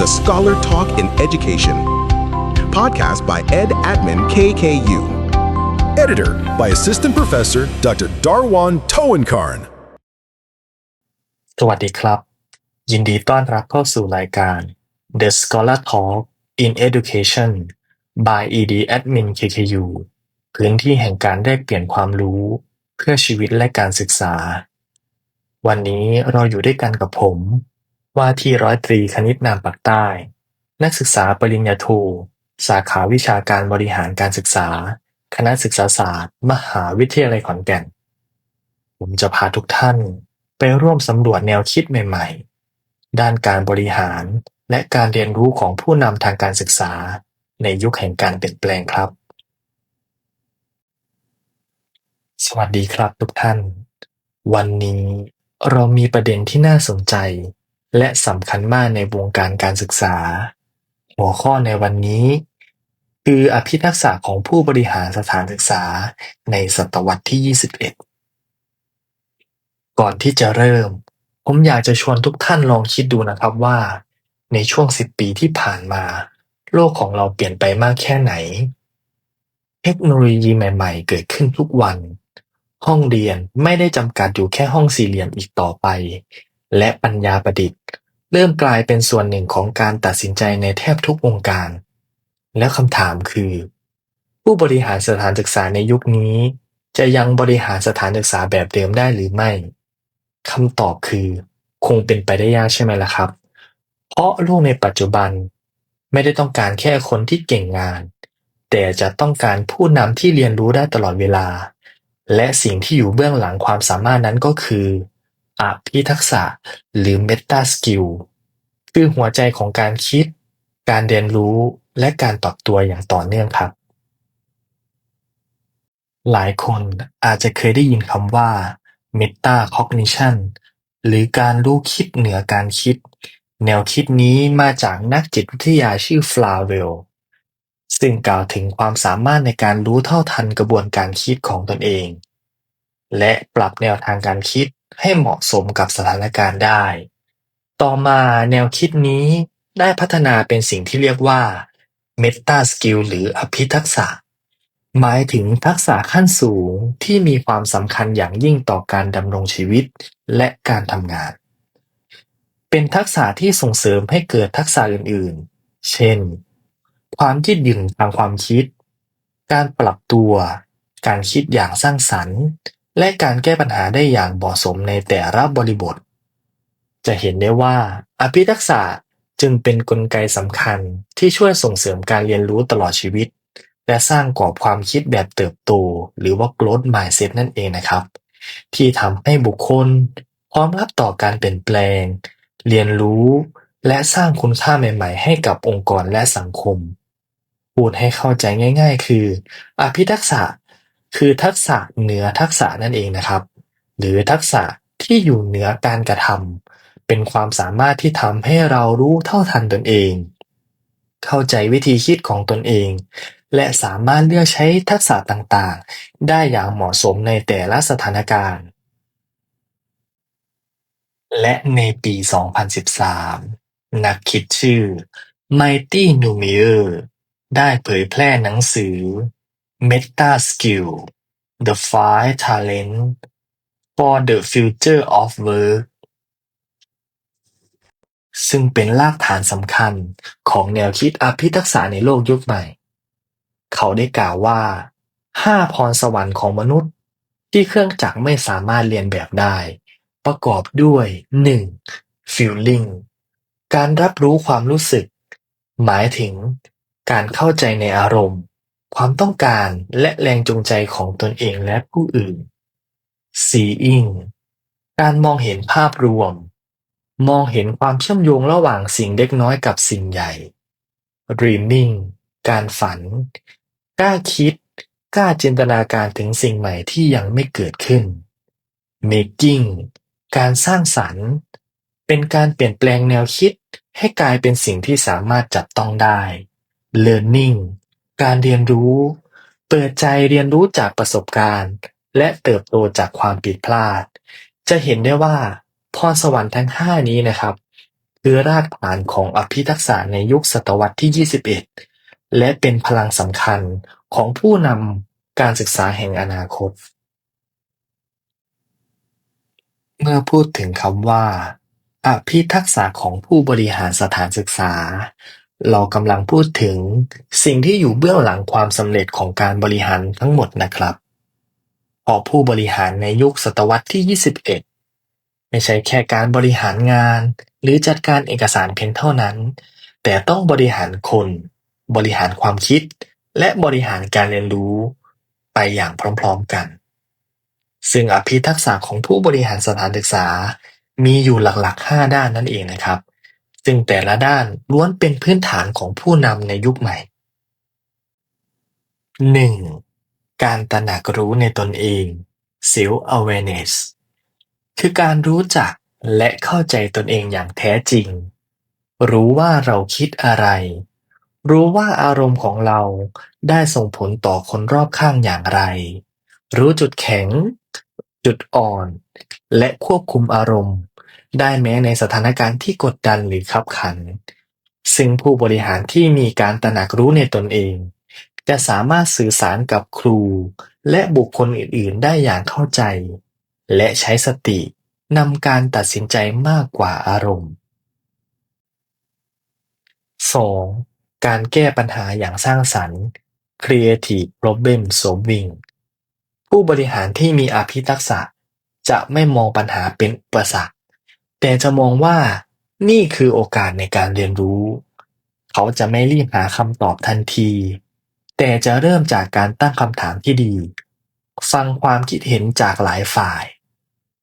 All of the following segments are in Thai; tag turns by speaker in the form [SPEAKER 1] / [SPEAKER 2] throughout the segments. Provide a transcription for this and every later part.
[SPEAKER 1] The Scholar Talk in Education. Podcast by Ed Admin KKU.
[SPEAKER 2] Editor by Assistant Professor Dr. Darwan Towenkarn.
[SPEAKER 3] สวัสดีครับ ยินดีต้อนรับเข้าสู่รายการ The Scholar Talk in Education by ED Admin KKU พื้นที่แห่งการแลกเปลี่ยนความรู้เพื่อชีวิตและการศึกษา วันนี้เราอยู่ด้วยกันกับผม ว่าที่ร้อยตรี คณิตนามปักใต้ นักศึกษาปริญญาโท สาขาวิชาการบริหารการศึกษา คณะศึกษาศาสตร์ มหาวิทยาลัยขอนแก่น ผมจะพาทุกท่านไปร่วมสำรวจแนวคิดใหม่ๆ ด้านการบริหารและการเรียนรู้ของผู้นำทางการศึกษา ในยุคแห่งการเปลี่ยนแปลงครับ สวัสดีครับทุกท่าน วันนี้เรามีประเด็นที่น่าสนใจ และสำคัญมากในวงการการศึกษา หัวข้อในวันนี้ คืออภิทักษะของผู้บริหารสถานศึกษาในศตวรรษที่ 21 ก่อนที่จะเริ่ม ผมอยากจะชวนทุกท่านลองคิดดูนะครับว่า ในช่วง 10 ปีที่ผ่านมา โลกของเราเปลี่ยนไปมากแค่ไหน เทคโนโลยีใหม่ ๆ เกิดขึ้นทุกวันห้องเรียนไม่ได้จำกัดอยู่แค่ห้องสี่เหลี่ยมอีกต่อไป และปัญญาประดิษฐ์ เริ่มกลายเป็นส่วนหนึ่งของการตัดสินใจในแทบทุกวงการ แล้วคำถามคือ ผู้บริหารสถานศึกษาในยุคนี้ จะยังบริหารสถานศึกษาแบบเดิมได้หรือไม่คำตอบคือ คงเป็นไปได้ยากใช่ไหมล่ะครับ เพราะโลกในปัจจุบัน ไม่ได้ต้องการแค่คนที่เก่งงาน แต่จะต้องการผู้นำที่เรียนรู้ได้ตลอดเวลา และสิ่งที่อยู่เบื้องหลังความสามารถนั้นก็คือ อภิทักษะ หรือ Meta Skill คือหัวใจของการคิด การเรียนรู้ และการปรับตัวอย่างต่อเนื่องครับ หลายคนอาจจะเคยได้ยินคำว่า Meta Cognition หรือการรู้คิดเหนือการคิด แนวคิดนี้มาจากนักจิตวิทยาชื่อฟลาเวลซึ่งกล่าวถึงความสามารถในการรู้เท่าทันกระบวนการคิดของตนเอง และปรับแนวทางการคิด ให้เหมาะสมกับสถานการณ์ได้ ต่อมาแนวคิดนี้ได้พัฒนาเป็นสิ่งที่เรียกว่า Meta Skill หรืออภิทักษะ หมายถึงทักษะขั้นสูงที่มีความสำคัญอย่างยิ่งต่อการดำรงชีวิตและการทำงาน เป็นทักษะที่ส่งเสริมให้เกิดทักษะอื่น ๆ เช่น ความยืดหยุ่นทางความคิด การปรับตัว การคิดอย่างสร้างสรรค์ และการแก้ปัญหาได้อย่างเหมาะสมในแต่ละบริบท จะเห็นได้ว่า อภิทักษะจึงเป็นนกลไกสำคัญที่ช่วยส่งเสริมการเรียนรู้ตลอดชีวิต และสร้างกรอบความคิดแบบเติบโต หรือว่า growth mindset นั่นเองนะครับ ที่ทำให้บุคคลพร้อมรับต่อการเปลี่ยนแปลง เรียนรู้ และสร้างคุณค่าใหม่ ๆ ให้กับองค์กรและสังคม พูดให้เข้าใจง่าย ๆ คือ อภิทักษะ คือทักษะเหนือทักษะนั่นเองนะครับ หรือทักษะที่อยู่เหนือการกระทำเป็นความสามารถที่ทำให้เรารู้เท่าทันตนเอง เข้าใจวิธีคิดของตนเอง และสามารถเลือกใช้ทักษะต่างๆ ได้อย่างเหมาะสมในแต่ละสถานการณ์ และในปี 2013 นักคิดชื่อ Mighty Numier ได้เผยแพร่หนังสือ Meta Skill The Five Talents for the Future of Work ซึ่งเป็นรากฐานสำคัญของแนวคิดอภิทักษะในโลกยุคใหม่ เขาได้กล่าวว่า ห้าพรสวรรค์ของมนุษย์ ที่เครื่องจักรไม่สามารถเรียนแบบได้ ประกอบด้วย 1. Feeling การรับรู้ความรู้สึก หมายถึงการเข้าใจในอารมณ์ ความต้องการและแรงจูงใจของตนเองและผู้อื่น Seeing การมองเห็นภาพรวม มองเห็นความเชื่อมโยงระหว่างสิ่งเล็กน้อยกับสิ่งใหญ่ Dreaming การฝัน กล้าคิด กล้าจินตนาการถึงสิ่งใหม่ที่ยังไม่เกิดขึ้น Making การสร้างสรรค์ เป็นการเปลี่ยนแปลงแนวคิดให้กลายเป็นสิ่งที่สามารถจับต้องได้ Learning การเรียนรู้ เปิดใจเรียนรู้จากประสบการณ์ และเติบโตจากความผิดพลาด จะเห็นได้ว่าพรสวรรค์ทั้ง 5 นี้นะครับ คือรากฐานของอภิทักษะในยุคศตวรรษที่ 21 และเป็นพลังสำคัญของผู้นำการศึกษาแห่งอนาคต เมื่อพูดถึงคำว่าอภิทักษะของผู้บริหารสถานศึกษา เรากำลังพูดถึงสิ่งที่อยู่เบื้องหลังความสำเร็จของการบริหารทั้งหมดนะครับพราะผู้บริหารในยุคศตวรรษที่ 21 ไม่ใช่แค่การบริหารงาน หรือจัดการเอกสารเพียงเท่านั้น แต่ต้องบริหารคน บริหารความคิด และบริหารการเรียนรู้ไปอย่างพร้อมๆกัน ซึ่งอภิทักษะของผู้บริหารสถานศึกษามีอยู่หลักๆ 5 ด้านนั่นเองนะครับ ซึ่งแต่ละด้านล้วนเป็นพื้นฐานของผู้นำในยุคใหม่ 1. การตระหนักรู้ในตนเอง self awareness คือการรู้จักและเข้าใจตนเองอย่างแท้จริง รู้ว่าเราคิดอะไร รู้ว่าอารมณ์ของเราได้ส่งผลต่อคนรอบข้างอย่างไร รู้จุดแข็ง จุดอ่อน และควบคุมอารมณ์ ได้แม้ในสถานการณ์ที่กดดันหรือขับขัน ซึ่งผู้บริหารที่มีการตระหนักรู้ในตนเอง จะสามารถสื่อสารกับครู และบุคคลอื่น ๆ ได้อย่างเข้าใจ และใช้สตินำการตัดสินใจมากกว่าอารมณ์ 2. การแก้ปัญหาอย่างสร้างสรรค์ creative problem solving ผู้บริหารที่มีอภิทักษะจะไม่มองปัญหาเป็นอุปสรรค แต่จะมองว่านี่คือโอกาสในการเรียนรู้ เขาจะไม่รีบหาคำตอบทันที แต่จะเริ่มจากการตั้งคำถามที่ดี ฟังความคิดเห็นจากหลายฝ่าย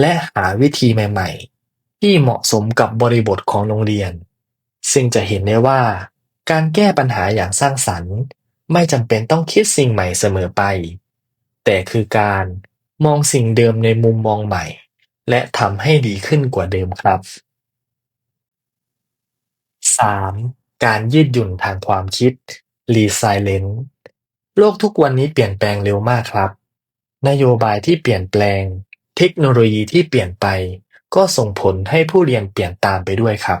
[SPEAKER 3] และหาวิธีใหม่ๆ ที่เหมาะสมกับบริบทของโรงเรียน ซึ่งจะเห็นได้ว่า การแก้ปัญหาอย่างสร้างสรรค์ ไม่จำเป็นต้องคิดสิ่งใหม่เสมอไป แต่คือการมองสิ่งเดิมในมุมมองใหม่ และทำให้ดีขึ้นกว่าเดิมครับ 3. การยืดหยุ่นทางความคิด resilience โลกทุกวันนี้เปลี่ยนแปลงเร็วมากครับ นโยบายที่เปลี่ยนแปลง เทคโนโลยีที่เปลี่ยนไป ก็ส่งผลให้ผู้เรียนเปลี่ยนตามไปด้วยครับ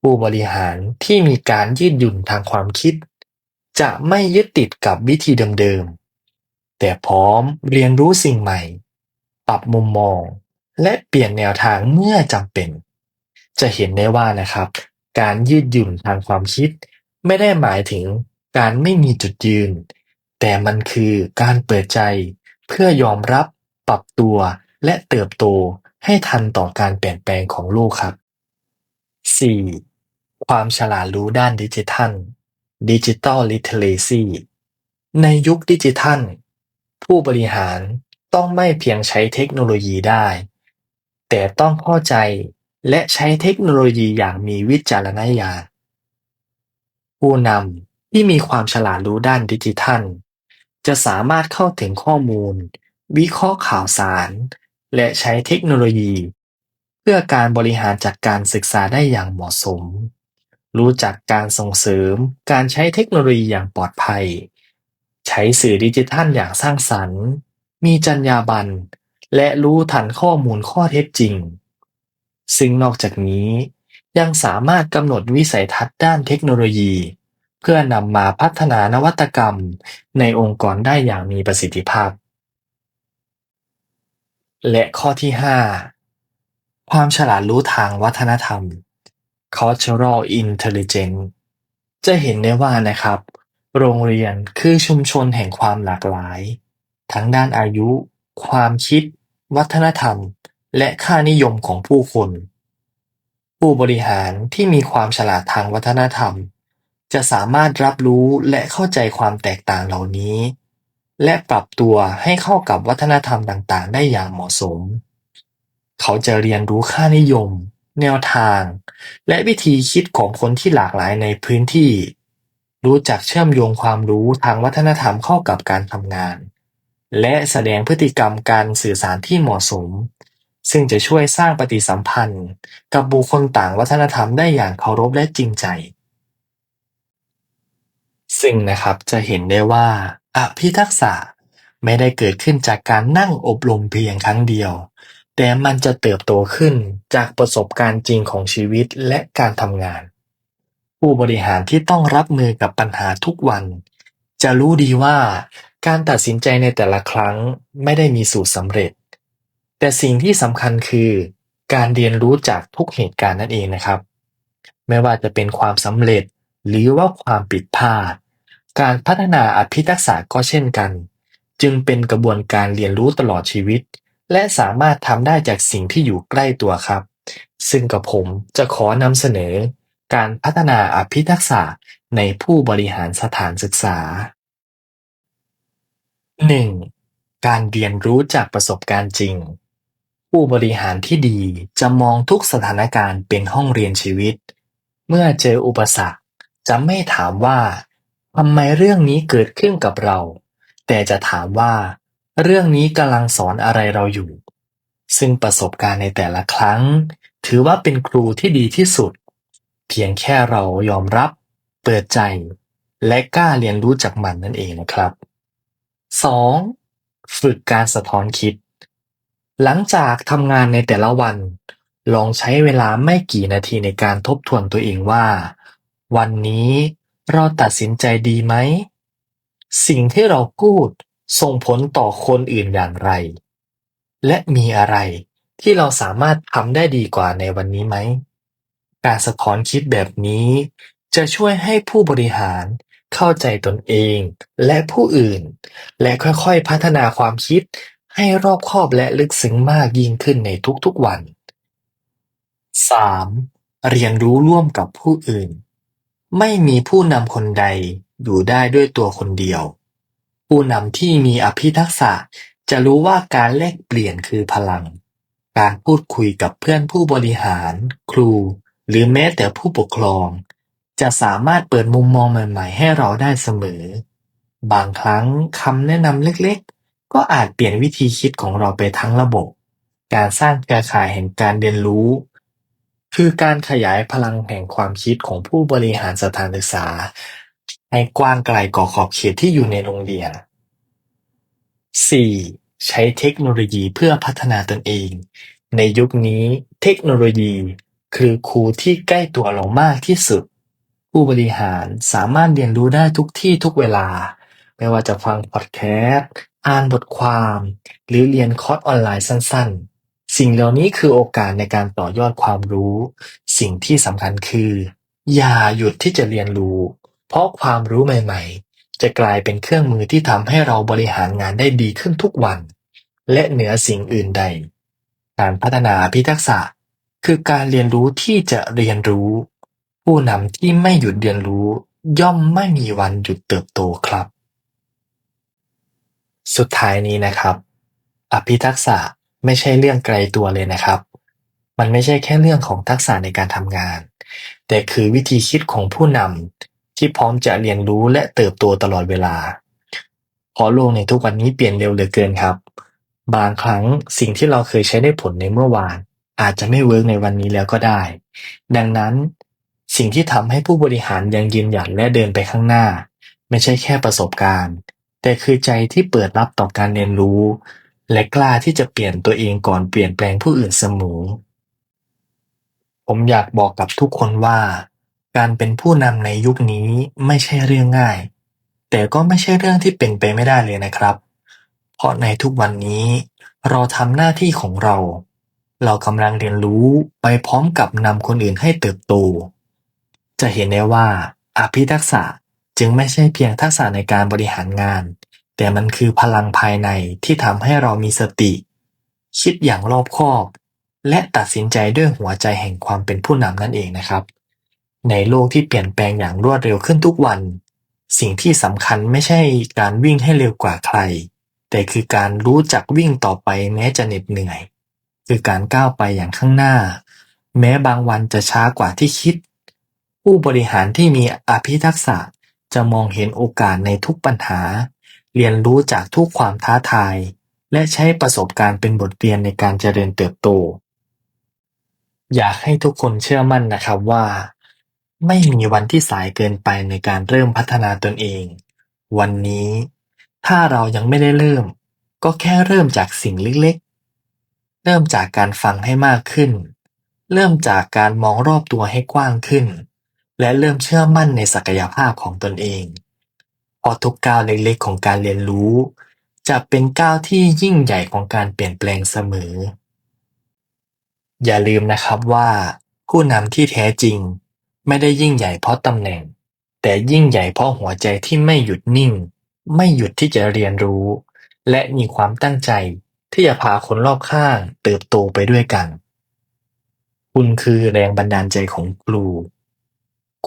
[SPEAKER 3] ผู้บริหารที่มีการยืดหยุ่นทางความคิด จะไม่ยึดติดกับวิธีเดิมๆ แต่พร้อมเรียนรู้สิ่งใหม่ ปรับมุมมอง และเปลี่ยนแนวทางเมื่อจำเป็น จะเห็นได้ว่านะครับ การยืดหยุ่นทางความคิด ไม่ได้หมายถึงการไม่มีจุดยืน แต่มันคือการเปิดใจ เพื่อยอมรับ ปรับตัวและเติบโตให้ทันต่อการเปลี่ยนแปลงของโลกครับ 4. ความฉลาดรู้ด้านดิจิทัล Digital Literacy ในยุคดิจิทัล ผู้บริหาร ต้องไม่เพียงใช้เทคโนโลยีได้ แต่ต้องเข้าใจและใช้เทคโนโลยีอย่างมีวิจารณญาณ ผู้นำที่มีความฉลาดรู้ด้านดิจิทัล จะสามารถเข้าถึงข้อมูล วิเคราะห์ข่าวสาร และใช้เทคโนโลยี เพื่อการบริหารจัดการศึกษาได้อย่างเหมาะสม รู้จักการส่งเสริมการใช้เทคโนโลยีอย่างปลอดภัย ใช้สื่อดิจิทัลอย่างสร้างสรรค์ มีจรรยาบรรณ และรู้ทันข้อมูลข้อเท็จจริง ซึ่งนอกจากนี้ยังสามารถกำหนดวิสัยทัศน์ด้านเทคโนโลยี เพื่อนำมาพัฒนานวัตกรรมในองค์กรได้อย่างมีประสิทธิภาพ และข้อที่ 5 ความฉลาดรู้ทางวัฒนธรรม cultural intelligence จะเห็นได้ว่านะครับ โรงเรียนคือชุมชนแห่งความหลากหลาย ทั้งด้านอายุ ความคิด วัฒนธรรม และค่านิยมของผู้คน ผู้บริหารที่มีความฉลาดทางวัฒนธรรม จะสามารถรับรู้และเข้าใจความแตกต่างเหล่านี้ และปรับตัวให้เข้ากับวัฒนธรรมต่าง ๆ ได้อย่างเหมาะสม เขาจะเรียนรู้ค่านิยม แนวทาง และวิธีคิดของคนที่หลากหลายในพื้นที่ รู้จักเชื่อมโยงความรู้ทางวัฒนธรรมเข้ากับการทำงาน และแสดงพฤติกรรมการสื่อสารที่เหมาะสม ซึ่งจะช่วยสร้างปฏิสัมพันธ์กับบุคคลต่างวัฒนธรรมได้อย่างเคารพและจริงใจ ซึ่งนะครับจะเห็นได้ว่าอภิทักษะไม่ได้เกิดขึ้นจากการนั่งอบรมเพียงครั้งเดียว แต่มันจะเติบโตขึ้นจากประสบการณ์จริงของชีวิตและการทำงาน ผู้บริหารที่ต้องรับมือกับปัญหาทุกวัน จะรู้ดีว่า การตัดสินใจในแต่ละครั้งไม่ได้มีสูตรสำเร็จ แต่สิ่งที่สำคัญคือการเรียนรู้จากทุกเหตุการณ์นั่นเองนะครับ ไม่ว่าจะเป็นความสำเร็จหรือว่าความผิดพลาด การพัฒนาอภิทักษะก็เช่นกัน จึงเป็นกระบวนการเรียนรู้ตลอดชีวิต และสามารถทำได้จากสิ่งที่อยู่ใกล้ตัวครับ ซึ่งกับผมจะขอนำเสนอ การพัฒนาอภิทักษะในผู้บริหารสถานศึกษา 1. การเรียนรู้จากประสบการณ์จริง ผู้บริหารที่ดีจะมองทุกสถานการณ์เป็นห้องเรียนชีวิต เมื่อเจออุปสรรคจะไม่ถามว่า ทำไมเรื่องนี้เกิดขึ้นกับเรา แต่จะถามว่า เรื่องนี้กำลังสอนอะไรเราอยู่ ซึ่งประสบการณ์ในแต่ละครั้ง ถือว่าเป็นครูที่ดีที่สุด เพียงแค่เรายอมรับ เปิดใจ และกล้าเรียนรู้จากมันนั่นเองนะครับ 2. ฝึกการสะท้อนคิด หลังจากทำงานในแต่ละวัน ลองใช้เวลาไม่กี่นาทีในการทบทวนตัวเองว่า วันนี้เราตัดสินใจดีไหม สิ่งที่เราพูดส่งผลต่อคนอื่นอย่างไร และมีอะไรที่เราสามารถทำได้ดีกว่าในวันนี้ไหม การสะท้อนคิดแบบนี้จะช่วยให้ผู้บริหาร เข้าใจตนเองและผู้อื่น และค่อยๆ พัฒนาความคิดให้รอบคอบและลึกซึ้งมากยิ่งขึ้นในทุกๆวัน 3. เรียนรู้ร่วมกับผู้อื่น ไม่มีผู้นำคนใดอยู่ได้ด้วยตัวคนเดียว ผู้นำที่มีอภิทักษะจะรู้ว่าการแลกเปลี่ยนคือพลัง การพูดคุยกับเพื่อนผู้บริหาร ครู หรือแม้แต่ผู้ปกครอง จะสามารถเปิดมุมมองใหม่ ๆ ให้เราได้เสมอ บางครั้งคำแนะนำเล็ก ๆ ก็อาจเปลี่ยนวิธีคิดของเราไปทั้งระบบ การสร้างเครือข่ายแห่งการเรียนรู้ คือการขยายพลังแห่งความคิดของผู้บริหารสถานศึกษา ให้กว้างไกลกว่าขอบเขตที่อยู่ในโรงเรียน 4. ใช้เทคโนโลยีเพื่อพัฒนาตนเอง ในยุคนี้เทคโนโลยี คือครูที่ใกล้ตัวเรามากที่สุด ผู้บริหารสามารถเรียนรู้ได้ทุกที่ทุกเวลา ไม่ว่าจะฟังพอดแคสต์ อ่านบทความ หรือเรียนคอร์สออนไลน์สั้น ๆ สิ่งเหล่านี้คือโอกาสในการต่อยอดความรู้ สิ่งที่สำคัญคือ อย่าหยุดที่จะเรียนรู้ เพราะความรู้ใหม่ ๆ จะกลายเป็นเครื่องมือที่ทำให้เราบริหารงานได้ดีขึ้นทุกวัน และเหนือสิ่งอื่นใด การพัฒนาอภิทักษะ คือการเรียนรู้ที่จะเรียนรู้ ผู้นำที่ไม่หยุดเรียนรู้ย่อมไม่มีวันหยุดเติบโตครับ สุดท้ายนี้นะครับ อภิทักษะไม่ใช่เรื่องไกลตัวเลยนะครับ มันไม่ใช่แค่เรื่องของทักษะในการทำงาน แต่คือวิธีคิดของผู้นำที่พร้อมจะเรียนรู้และเติบโตตลอดเวลาเพราะโลกในทุกวันนี้เปลี่ยนเร็วเหลือเกินครับ บางครั้งสิ่งที่เราเคยใช้ได้ผลในเมื่อวาน อาจจะไม่เวิร์กในวันนี้แล้วก็ได้ ดังนั้น สิ่งที่ทำให้ผู้บริหารยังยืนหยัดและเดินไปข้างหน้า ไม่ใช่แค่ประสบการณ์ แต่คือใจที่เปิดรับต่อการเรียนรู้ และกล้าที่จะเปลี่ยนตัวเองก่อนเปลี่ยนแปลงผู้อื่นเสมอ ผมอยากบอกกับทุกคนว่า การเป็นผู้นำในยุคนี้ไม่ใช่เรื่องง่าย แต่ก็ไม่ใช่เรื่องที่เป็นไปไม่ได้เลยนะครับ เพราะในทุกวันนี้ เราทำหน้าที่ของเรา เรากำลังเรียนรู้ไปพร้อมกับนำคนอื่นให้เติบโต จะเห็นได้ว่าอภิทักษะจึงไม่ใช่เพียงทักษะในการบริหารงาน แต่มันคือพลังภายในที่ทำให้เรามีสติ คิดอย่างรอบคอบ และตัดสินใจด้วยหัวใจแห่งความเป็นผู้นำนั่นเองนะครับ ในโลกที่เปลี่ยนแปลงอย่างรวดเร็วขึ้นทุกวัน สิ่งที่สำคัญไม่ใช่การวิ่งให้เร็วกว่าใคร แต่คือการรู้จักวิ่งต่อไปแม้จะเหน็ดเหนื่อย คือการก้าวไปอย่างข้างหน้า แม้บางวันจะช้ากว่าที่คิด ผู้บริหารที่มีอภิทักษะจะมองเห็นโอกาสในทุกปัญหา เรียนรู้จากทุกความท้าทาย และใช้ประสบการณ์เป็นบทเรียนในการเจริญเติบโต อยากให้ทุกคนเชื่อมั่นนะครับว่า ไม่มีวันที่สายเกินไปในการเริ่มพัฒนาตนเอง วันนี้ ถ้าเรายังไม่ได้เริ่ม ก็แค่เริ่มจากสิ่งเล็กๆ เริ่มจากการฟังให้มากขึ้น เริ่มจากการมองรอบตัวให้กว้างขึ้น และเริ่มเชื่อมั่นในศักยภาพของตนเอง เพราะทุกก้าวเล็ก ๆ ของการเรียนรู้ จะเป็นก้าวที่ยิ่งใหญ่ของการเปลี่ยนแปลงเสมอ อย่าลืมนะครับว่า ผู้นำที่แท้จริง ไม่ได้ยิ่งใหญ่เพราะตำแหน่ง แต่ยิ่งใหญ่เพราะหัวใจที่ไม่หยุดนิ่ง ไม่หยุดที่จะเรียนรู้ และมีความตั้งใจที่จะพาคนรอบข้างเติบโตไปด้วยกัน คุณคือแรงบันดาลใจของครู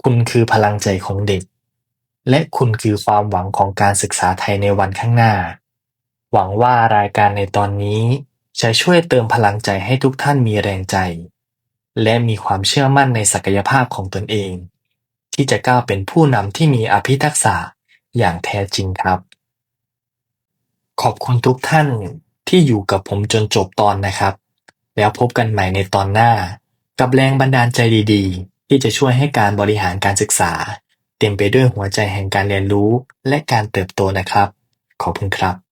[SPEAKER 3] คุณคือพลังใจของเด็ก และคุณคือความหวังของการศึกษาไทยในวันข้างหน้า หวังว่ารายการในตอนนี้จะช่วยเติมพลังใจให้ทุกท่านมีแรงใจ และมีความเชื่อมั่นในศักยภาพของตนเอง ที่จะก้าวเป็นผู้นำที่มีอภิทักษะอย่างแท้จริงครับ ขอบคุณทุกท่านที่อยู่กับผมจนจบตอนนะครับ แล้วพบกันใหม่ในตอนหน้า กับแรงบันดาลใจดีๆ ที่จะช่วยให้การบริหารการศึกษาเต็มไปด้วยหัวใจแห่งการเรียนรู้และการเติบโตนะครับ ขอบคุณครับ